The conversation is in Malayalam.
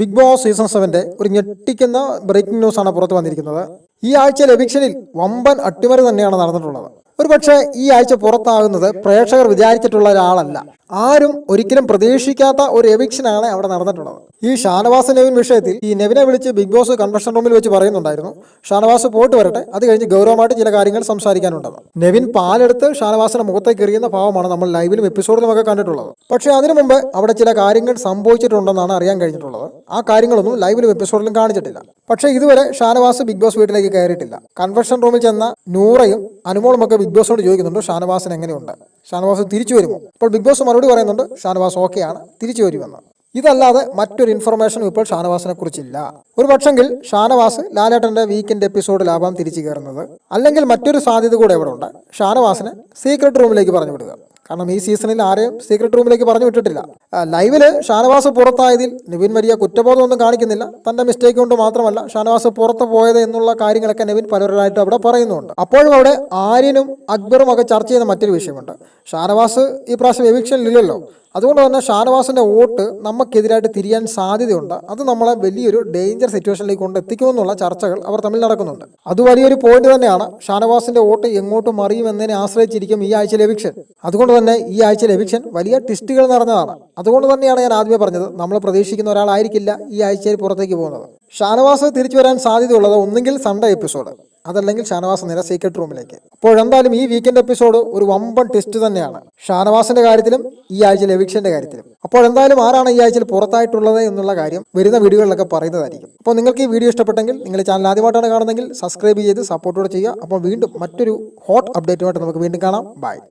ബിഗ് ബോസ് സീസൺ സെവന്റെ ഒരു ഞെട്ടിക്കുന്ന ബ്രേക്കിംഗ് ന്യൂസ് ആണ് പുറത്തു വന്നിരിക്കുന്നത്. ഈ ആഴ്ച എവിക്ഷനിൽ വമ്പൻ അട്ടിമറി തന്നെയാണ് നടന്നിട്ടുള്ളത്. ഒരുപക്ഷെ ഈ ആഴ്ച പുറത്താകുന്നത് പ്രേക്ഷകർ വിചാരിച്ചിട്ടുള്ള ഒരാളല്ല. ആരും ഒരിക്കലും പ്രതീക്ഷിക്കാത്ത ഒരു എവിക്ഷനാണ് അവിടെ നടന്നിട്ടുള്ളത്. ഈ ഷാനവാസ് നെവിൻ വിഷയത്തിൽ ഈ നെവിനെ വിളിച്ച് ബിഗ് ബോസ് കൺവെൻഷൻ റൂമിൽ വെച്ച് പറയുന്നുണ്ടായിരുന്നു. ഷാനവാസ് പോയിട്ട് വരട്ടെ. അത് കഴിഞ്ഞ് ഗൗരവമായിട്ട് ചില കാര്യങ്ങൾ സംസാരിക്കാനുണ്ടെന്ന് നെവിൻ പാലെടുത്ത് ഷാനവാസിന്റെ മുഖത്തേക്ക് എറിയുന്ന ഭാവമാണ് നമ്മൾ ലൈവിലും എപ്പിസോഡിലും ഒക്കെ കണ്ടിട്ടുള്ളത്. പക്ഷേ അതിനു മുമ്പ് അവിടെ ചില കാര്യങ്ങൾ സംഭവിച്ചിട്ടുണ്ടെന്നാണ് അറിയാൻ കഴിഞ്ഞിട്ടുള്ളത്. ആ കാര്യങ്ങളൊന്നും ലൈവിലും എപ്പിസോഡിലും കാണിച്ചിട്ടില്ല. പക്ഷേ ഇതുവരെ ഷാനവാസ് ബിഗ് ബോസ് വീട്ടിലേക്ക് കയറിയിട്ടില്ല. കൺവെൻഷൻ റൂമിൽ ചെന്ന നൂറയും അനുമോളും ഒക്കെ ബിഗ് ബോസിനോട് ചോദിക്കുന്നുണ്ട് ഷാനവാസിന് എങ്ങനെയുണ്ട്? ഷാനവാസ് തിരിച്ചു വരുമോ ഇപ്പോൾ ബിഗ് ബോസ് മറുപടി പറയുന്നുണ്ട് ഷാനവാസ് ഓക്കെയാണ് തിരിച്ചു വരുമെന്ന്. ഇതല്ലാതെ മറ്റൊരു ഇൻഫർമേഷനും ഇപ്പോൾ ഷാനവാസിനെ കുറിച്ചില്ല. ഒരു പക്ഷെങ്കിൽ ഷാനവാസ് ലാലേട്ടന്റെ വീക്കെൻഡ് എപ്പിസോഡിലാവാം തിരിച്ചു കയറുന്നത്. അല്ലെങ്കിൽ മറ്റൊരു സാധ്യത കൂടെ ഇവിടെ ഉണ്ട് ഷാനവാസിനെ സീക്രട്ട് റൂമിലേക്ക് പറഞ്ഞു വിടുക. കാരണം ഈ സീസണിൽ ആരെയും സീക്രട്ട് റൂമിലേക്ക് പറഞ്ഞു വിട്ടിട്ടില്ല. ലൈവിൽ ഷാനവാസ് പുറത്തായതിൽ നിവിൻ വലിയ കുറ്റബോധമൊന്നും കാണിക്കുന്നില്ല. തന്റെ മിസ്റ്റേക്ക് കൊണ്ട് മാത്രമല്ല ഷാനവാസ് പുറത്ത് പോയത് എന്നുള്ള കാര്യങ്ങളൊക്കെ നിവിൻ പലരായിട്ട് അവിടെ പറയുന്നുണ്ട്. അപ്പോഴും അവിടെ ആര്യനും അക്ബറും ഒക്കെ ചർച്ച ചെയ്യുന്ന മറ്റൊരു വിഷയമുണ്ട്. ഷാനവാസ് ഈ പ്രാവശ്യം എവിക്ഷനിലില്ലല്ലോ അതുകൊണ്ട് തന്നെ ഷാനവാസിന്റെ വോട്ട് നമുക്കെതിരായിട്ട് തിരിയാൻ സാധ്യതയുണ്ട്. അത് നമ്മളെ വലിയൊരു ഡേഞ്ചർ സിറ്റുവേഷനിലേക്ക് കൊണ്ട് എത്തിക്കുമെന്നുള്ള ചർച്ചകൾ അവർ തമ്മിൽ നടക്കുന്നുണ്ട്. അത് വലിയൊരു പോയിന്റ് തന്നെയാണ്. ഷാനവാസിന്റെ വോട്ട് എങ്ങോട്ട് മറിയുമെന്നതിനെ ആശ്രയിച്ചിരിക്കും ഈ ആഴ്ചയിലെ എവിക്ഷൻ അതുകൊണ്ട് തന്നെ ഈ ആഴ്ചയിലെ എവിക്ഷൻ വലിയ ടിസ്റ്റുകൾ നിറഞ്ഞതാണ്. അതുകൊണ്ട് തന്നെയാണ് ഞാൻ ആദ്യമേ പറഞ്ഞത് നമ്മൾ പ്രതീക്ഷിക്കുന്ന ഒരാളായിരിക്കില്ല ഈ ആഴ്ചയിൽ പുറത്തേക്ക് പോകുന്നത്. ഷാനവാസ് തിരിച്ചു വരാൻ സാധ്യതയുള്ളത് ഒന്നുകിൽ സൺഡേ എപ്പിസോഡ് അതല്ലെങ്കിൽ ഷാനവാസ് നേരെ സീക്രട്ട് റൂമിലേക്ക് അപ്പോഴെന്തായാലും ഈ വീക്കെൻഡ് എപ്പിസോഡ് ഒരു വമ്പൻ ടെസ്റ്റ് തന്നെയാണ്. ഷാനവാസിന്റെ കാര്യത്തിലും ഈ ആഴ്ചയിൽ എവിക്ഷന്റെ കാര്യത്തിലും. അപ്പോൾ എന്തായാലും ആരാണ് ഈ ആഴ്ചയിൽ പുറത്തായിട്ടുള്ളത് എന്നുള്ള കാര്യം വരുന്ന വീഡിയോകളിലൊക്കെ പറയുന്നതായിരിക്കും. അപ്പോൾ നിങ്ങൾക്ക് ഈ വീഡിയോ ഇഷ്ടപ്പെട്ടെങ്കിൽ നിങ്ങൾ ചാനൽ ആദ്യമായിട്ടാണ് കാണുന്നതെങ്കിൽ സബ്സ്ക്രൈബ് ചെയ്ത് സപ്പോർട്ടോടെ ചെയ്യുക. അപ്പോൾ വീണ്ടും മറ്റൊരു ഹോട്ട് അപ്ഡേറ്റുമായിട്ട് നമുക്ക് വീണ്ടും കാണാം. ബൈ